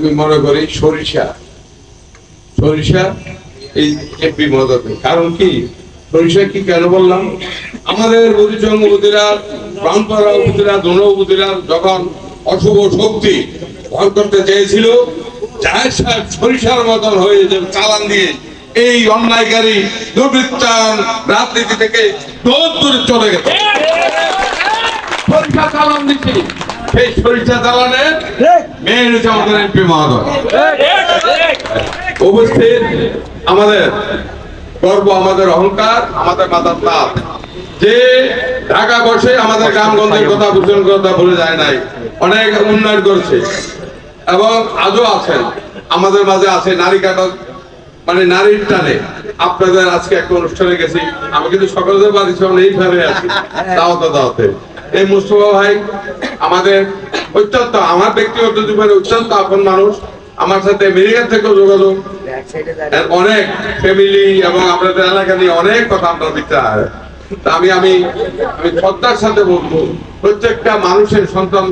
আমি মনে করি সরিষা। সরিষা এই এমপি মদতে কারণ কি? সরিষা কি কেন বললাম? আমাদের বুদ্ধিসংঘ উপজেলার প্রাণপাড়া উপজেলা যখন অশুভ শক্তি ভর করতে চেয়েছিল জাহেদ সাহেব সরিষার মতন হয়ে যে চালান দিয়ে এই অন্যায়কারী দুর্বৃত্তান রাজনীতি থেকে দৌড় দূরে চলে গেছে। সরিষা চালান দিচ্ছি। সেই সরিষা চালানের মেয়ে হচ্ছে আমাদের এমপি মহোদয়। উপস্থিত আমাদের গর্ব আমাদের অহংকার আমাদের মাথার তাপ। যে ঢাকা বসে আমাদের গ্রামগঞ্জের কথা ভূষণ কথা বলে যায় নাই। অনেক উন্নয়ন করছে। এবং আজও আছেন। আমাদের মাঝে আছে নারী কাটা মানে নারীর টানে। আপনাদের আজকে একটা অনুষ্ঠানে গেছি। আমি কিন্তু সকলের বাড়ি সব এই ফেলে আছি, দাওয়াতে দাওয়াতে। এই মুস্তফা ভাই আমাদের অত্যন্ত, আমার ব্যক্তিগত জীবনে অত্যন্ত আপন মানুষ। আমার সাথে আমেরিকা থেকেও যোগাযোগ। অনেক ফ্যামিলি এবং আপনাদের এলাকা নিয়ে অনেক কথা আমরা তা আমি আমি আমি শ্রদ্ধার সাথে বলব, প্রত্যেকটা মানুষের সন্তান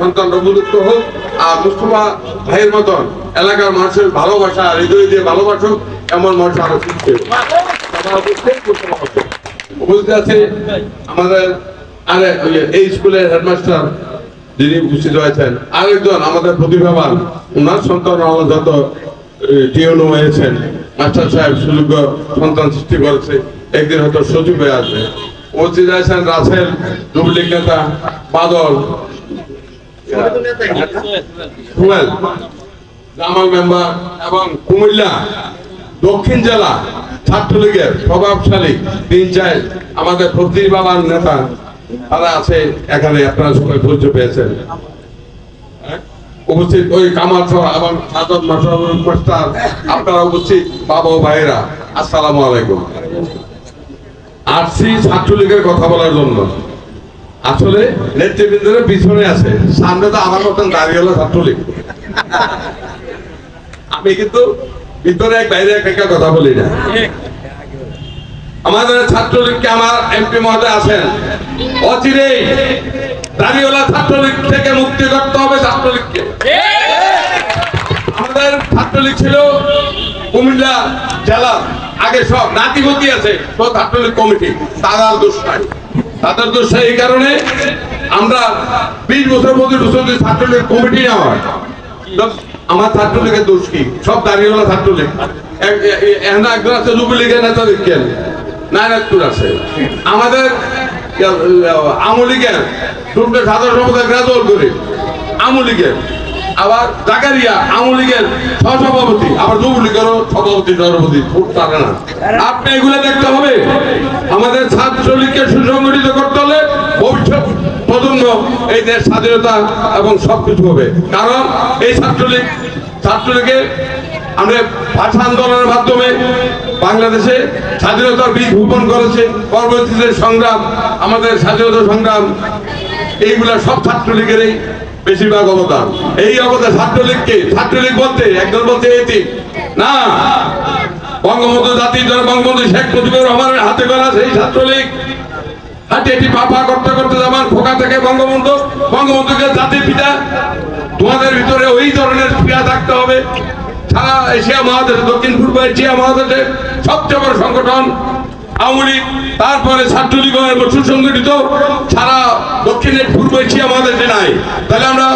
সন্তান উপযুক্ত হোক আর মুস্তফা ভাইয়ের মতন এলাকার মানুষের ভালোবাসা, হৃদয় দিয়ে ভালোবাসুক। এমন মানুষ আরও হবে। উপস্থিত আছে আমাদের আরে এই স্কুলের হেডমাস্টার যিনি উপস্থিত হয়েছেন আরেকজন আমাদের প্রতিভাবান। ওনার সন্তান আমার যত টিউন হয়েছেন। মাস্টার সাহেব সুযোগ্য সন্তান সৃষ্টি করেছে। একদিন হয়তো সচিব হয়ে আসবে। উপস্থিত আছেন রাসেল যুবলীগ নেতা বাদল। জামাল মেম্বার এবং কুমিল্লা। দক্ষিণ জেলা ছাত্রলীগের প্রভাবশালী তিন চার আমাদের প্রতিভাবান নেতা, তারা আছে এখানে, আপনারা সবাই পরিচয় পেয়েছেন। হ্যাঁ? উপস্থিত ওই কামাল এবং সাদত মাস্টার, আপনারা উপস্থিত বাবা ভাইরা আসসালামু আলাইকুম। আসছি ছাত্রলীগের কথা বলার জন্য। আসলে নেতৃবৃন্দের পিছনে আছে, সামনে তো আমার মতন দাঁড়িয়ে হলো ছাত্রলীগ। আমি কিন্তু ভিতরে এক, বাইরে এক একটা কথা বলি না। আমাদের ছাত্রলীগকে আমার এমপি মহোদয় আছেন। অচিরেই দাঁড়িয়েওয়ালা ছাত্রলীগ থেকে মুক্তি করতে হবে ছাত্রলীগকে। আমাদের ছাত্রলীগ ছিল কুমিল্লা জেলা। আগে সব নাতিগতি আছে তো ছাত্রলীগ কমিটি। তাদের দোষ নাই। তাদের দোষ এই কারণে আমরা বিশ বছর পঁচিশ বছর ছাত্রলীগ কমিটি না হয়। আমার ছাত্রলীগের দোষ কি? সব দাঁড়িয়েওয়ালা ছাত্রলীগ। আমাদের আবার সভাপতি আপনি এগুলো দেখতে হবে। আমাদের ছাত্রলীগকে সুসংগঠিত করতে হলে ভবিষ্যৎ প্রজন্ম এই দেশ স্বাধীনতা এবং সবকিছু হবে। কারণ এই ছাত্রলীগ, ছাত্রলীগে আমরা ভাষা আন্দোলনের মাধ্যমে বাংলাদেশে স্বাধীনতার বীজ বপন করেছে। পরবর্তীতে সংগ্রাম, আমাদের স্বাধীনতা সংগ্রাম, এইগুলা সব ছাত্রলীগেরই বেশিরভাগ অবদান। এই অবদান ছাত্রলীগকে, ছাত্রলীগ বলতে একজন বলতে এটি না, বঙ্গবন্ধু জাতির জন্য বঙ্গবন্ধু শেখ মুজিবুর রহমানের হাতে করা সেই ছাত্রলীগ। এটি পাপা করতে করতে যেমন খোকা থেকে বঙ্গবন্ধু, বঙ্গবন্ধুকে জাতির পিতা, তোমাদের ভিতরে ওই ধরনের ক্রিয়া থাকতে হবে। সারা এশিয়া মহাদেশ, দক্ষিণ পূর্ব এশিয়া মহাদেশে সবচেয়ে বড় সংগঠন আওয়ামী লীগ। তারপরে ছাত্রলীগ সুসংগঠিত সারা দক্ষিণের পূর্ব এশিয়া মহাদেশে নাই। তাহলে আমরা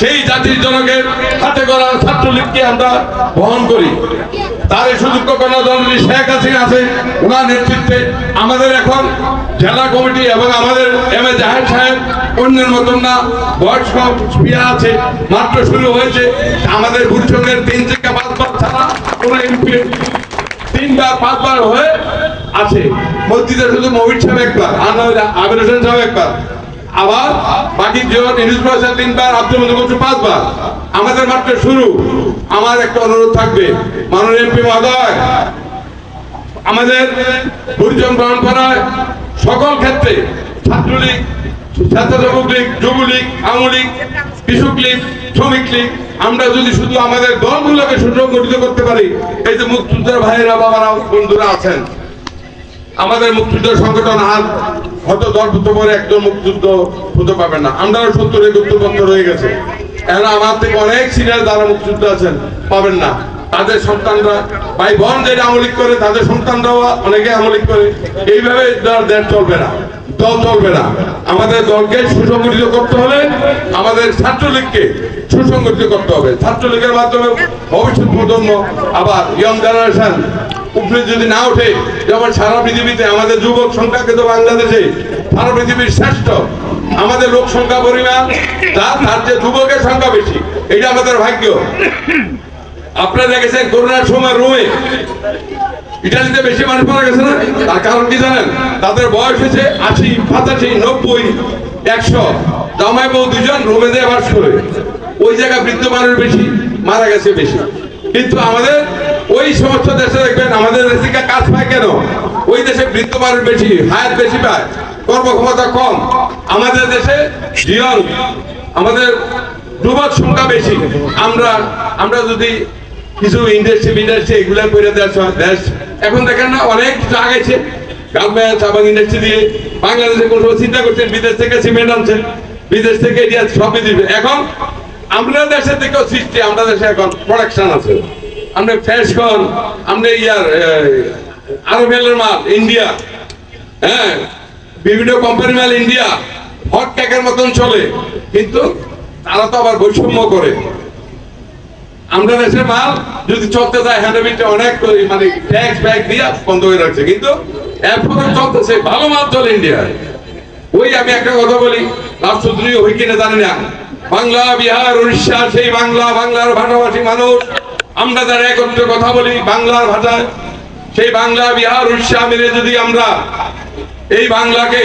সেই জাতির জনকের হাতে করা ছাত্রলীগকে আমরা বহন করি। তার এই সুযোগ্য কর্ণদণ্ডী শেখ হাসিনা আছে ওনার নেতৃত্বে আমাদের এখন জেলা কমিটি এবং আমাদের এম এ জাহেদ সাহেব, অন্যের মতন না, বয়স্ক স্পিয়া আছে, মাত্র শুরু হয়েছে। আমাদের ভূসংঘের তিন থেকে পাঁচবার ছাড়া কোনো এমপি তিনবার, পাঁচবার হয়ে আছে। মসজিদে শুধু মহির সাহেব একবার, আর নয় আবির হোসেন সাহেব একবার। আবার বাকি জীবন ইউনুস পয়সা তিনবার, আব্দুল বলছে পাঁচবার। আমাদের মাত্র শুরু। আমার একটা অনুরোধ থাকবে, মাননীয় এমপি মহোদয়, আমাদের পরিজন গ্রহণ করায় সকল ক্ষেত্রে ছাত্রলীগ স্বেচ্ছাসেবক লীগ যুবলীগ আওয়ামী লীগ, কৃষক লীগ, শ্রমিক লীগ, আমরা যদি শুধু আমাদের দলগুলোকে সুসংগঠিত করতে পারি, এই যে মুক্তিযোদ্ধার ভাইয়েরা বাবারা বন্ধুরা আছেন। আমাদের মুক্তিযুদ্ধ সংগঠন হাত হয়তো দশ বছর পরে একজন মুক্তিযুদ্ধ হতে পারবেন না। আমরাও সত্তর একাত্তর বছর হয়ে গেছে। এখন আমার থেকে অনেক সিনিয়র যারা মুক্তিযুদ্ধ আছেন, পাবেন না। তাদের সন্তানরা, ভাই বোন যেটা আমলিক করে, তাদের সন্তানরাও অনেকে আমলিক করে। এইভাবে দেশ চলবে না। দল চলবে না। আমাদের দলকে সুসংগঠিত করতে হলে আমাদের ছাত্রলীগকে সুসংগঠিত করতে হবে। ছাত্রলীগের মাধ্যমে ভবিষ্যৎ প্রজন্ম, আবার ইয়ং জেনারেশন উপরে যদি না ওঠে, যেমন সারা পৃথিবীতে আমাদের যুবক সংখ্যা কিন্তু বাংলাদেশে, সারা পৃথিবীর শ্রেষ্ঠ। আমাদের লোক সংখ্যা পরিমাণ, তার তার যে যুবকের সংখ্যা বেশি। এটা আমাদের ভাগ্য। আপনারা দেখেছেন করোনার সময় ইটালিতে বেশি মানুষ মারা গেছে না? তার কারণ কি জানেন? তাদের বয়স হয়েছে আশি পঁচাশি নব্বই, একশো। জামাই বউ দুজন রোমে দিয়ে বাস করে। ওই জায়গায় বৃদ্ধ মানুষ বেশি, মারা গেছে বেশি। কিন্তু আমাদের ওই সমস্ত দেশে দেখবেন, আমাদের দেশে কাজ পায় কেন? ওই দেশে মানুষ বেশি, হায়াত বেশি পায়, কর্মক্ষমতা কম। আমাদের দেশে জিয়ন আমাদের যুবক সংখ্যা বেশি। আমরা আমরা যদি কিছু ইন্ডাস্ট্রি ইন্ডাস্ট্রি এগুলা করে দেশ এখন দেখেন না, অনেক কিছু আগেছে গার্মেন্টস এবং ইন্ডাস্ট্রি দিয়ে বাংলাদেশে কোনো চিন্তা করছেন, বিদেশ থেকে সিমেন্ট আনছেন, বিদেশ থেকে এটা সবই দিবে। এখন আমরা দেশের থেকেও সৃষ্টি, আমরা দেশে এখন প্রোডাকশন আছে। আমরা ফ্রেশ কন আমরা ইয়ার আরবেলের মাল, ইন্ডিয়া হ্যাঁ বিভিন্ন কোম্পানি মাল ইন্ডিয়া, হট ট্যাকের মতন চলে, কিন্তু তারা তো আবার বৈষম্য করে। আমরা দেশের মাল যদি চলতে যায় হ্যান্ডবিটে অনেক মানে ট্যাক্স ব্যাগ দিয়ে বন্ধ করে রাখছে, কিন্তু এরপরে চলতেছে ভালো মাল চলে ইন্ডিয়ায়। ওই আমি একটা কথা বলি রাষ্ট্রদ্রোহী হই কিনা জানি না। বাংলা, বিহার, উড়িষ্যা, সেই বাংলা, বাংলার ভাষাভাষী মানুষ আমরা যারা একত্রে কথা বলি বাংলার ভাষায়, সেই বাংলা বিহার উড়িষ্যা মিলে যদি আমরা এই বাংলাকে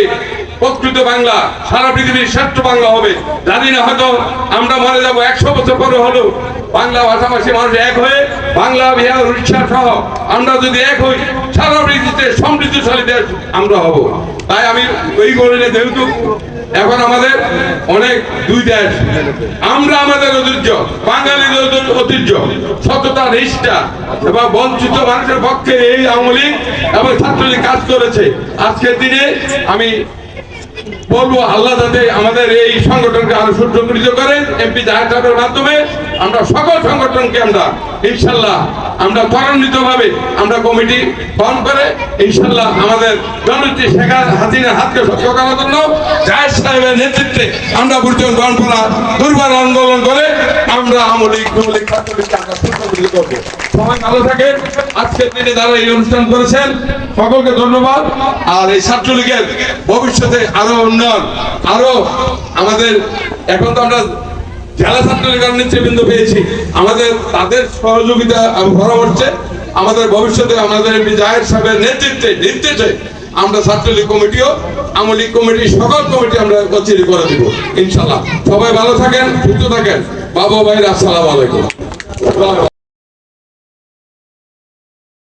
প্রকৃত বাংলা, সারা পৃথিবীর শ্রেষ্ঠ বাংলা হবে। জানি না হয়তো, আমরা মরে যাব একশো বছর পরে হলো বাংলা ভাষাভাষী মানুষ এক হয়ে বাংলা, বিহার, উড়িষ্যা সহ আমরা যদি এক হই, সারা পৃথিবীতে সমৃদ্ধশালী দেশ আমরা হব। তাই আমি ওই গরিলে যেহেতু, এখন আমাদের অনেক দুই দেশ। আমরা আমাদের ঐতিহ্য, বাঙালির ঐতিহ্য, সততা, নিষ্ঠা এবং বঞ্চিত মানুষের পক্ষে এই আওয়ামী লীগ এবং ছাত্রলীগ কাজ করেছে। আজকের দিনে আমি বলব আল্লাহ যাতে আমাদের এই সংগঠনকে আরও সুদৃঢ় করেন। এমপি জাহের সাহেবের মাধ্যমে আমরা সকল সংগঠনকে আমরা, ইনশাল্লাহ, আমরা ত্বরান্বিত ভাবে আমরা কমিটি ফর্ম করে, ইনশাল্লাহ আমাদের জননেত্রী শেখ হাসিনার হাতকে সত্য করার জন্য জাহের সাহেবের নেতৃত্বে আমরা পরিচয় গ্রহণ করা দুর্বার আন্দোলন করে আমরা আমলিক যুবলীগ সবাই ভালো থাকেন। আজকের দিনে যারা এই অনুষ্ঠান করেছেন। সকলকে ধন্যবাদ। আর এই ছাত্রলীগের ভবিষ্যতে আরও উন্নয়ন, আরও আমাদের, এখন তো আমরা জেলা ছাত্রলীগের নেতৃবৃন্দ পেয়েছি। আমাদের, তাদের সহযোগিতা ভরা পরামর্শে আমাদের ভবিষ্যতে আমাদের এমপি জাহের সাহেবের নেতৃত্বে নির্দেশে আমরা ছাত্রলীগ কমিটিও আমলি কমিটি, সকল কমিটি আমরা কচিরি করে দিব ইনশাল্লাহ সবাই ভালো থাকেন, সুস্থ থাকেন। বাবা ভাইরা, আসসালামু আলাইকুম।